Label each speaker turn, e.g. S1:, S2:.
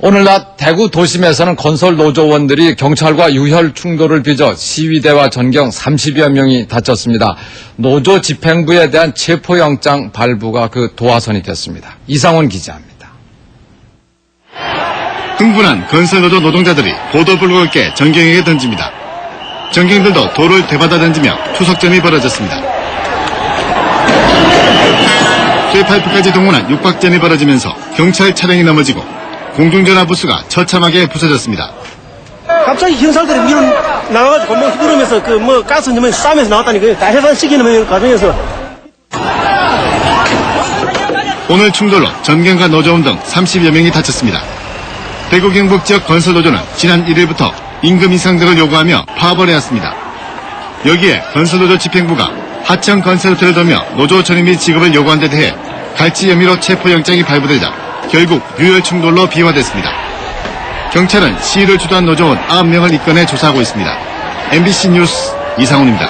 S1: 오늘 낮 대구 도심에서는 건설 노조원들이 경찰과 유혈 충돌을 빚어 시위대와 전경 30여 명이 다쳤습니다. 노조 집행부에 대한 체포영장 발부가 그 도화선이 됐습니다. 이상원 기자입니다.
S2: 흥분한 건설노조 노동자들이 보도블록을 깨 전경에게 던집니다. 전경들도 돌을 되받아 던지며 투석전이 벌어졌습니다. 쇠파이프까지 동원한 육박전이 벌어지면서 경찰 차량이 넘어지고 공중전화 부스가 처참하게 부서졌습니다.
S3: 갑자기 형사들이 밀어 나와가지고 뭐 휘두르면서 그 뭐 가스 넣으면 싸면서 나왔다니 그 다해산 시키는 과정에서
S2: 오늘 충돌로 전경과 노조원 등 30여 명이 다쳤습니다. 대구 경북 지역 건설 노조는 지난 1일부터 임금 인상 등을 요구하며 파업을 해왔습니다. 여기에 건설 노조 집행부가 하청 건설업체를 두며 노조 전임 및 지급을 요구한 데 대해 갈치 혐의로 체포영장이 발부되자 결국 유혈 충 돌로 비화됐습니다. 경찰은 시위를 주도한 노조원 9명을 입건해 조사하고 있습니다. MBC 뉴스 이상훈입니다.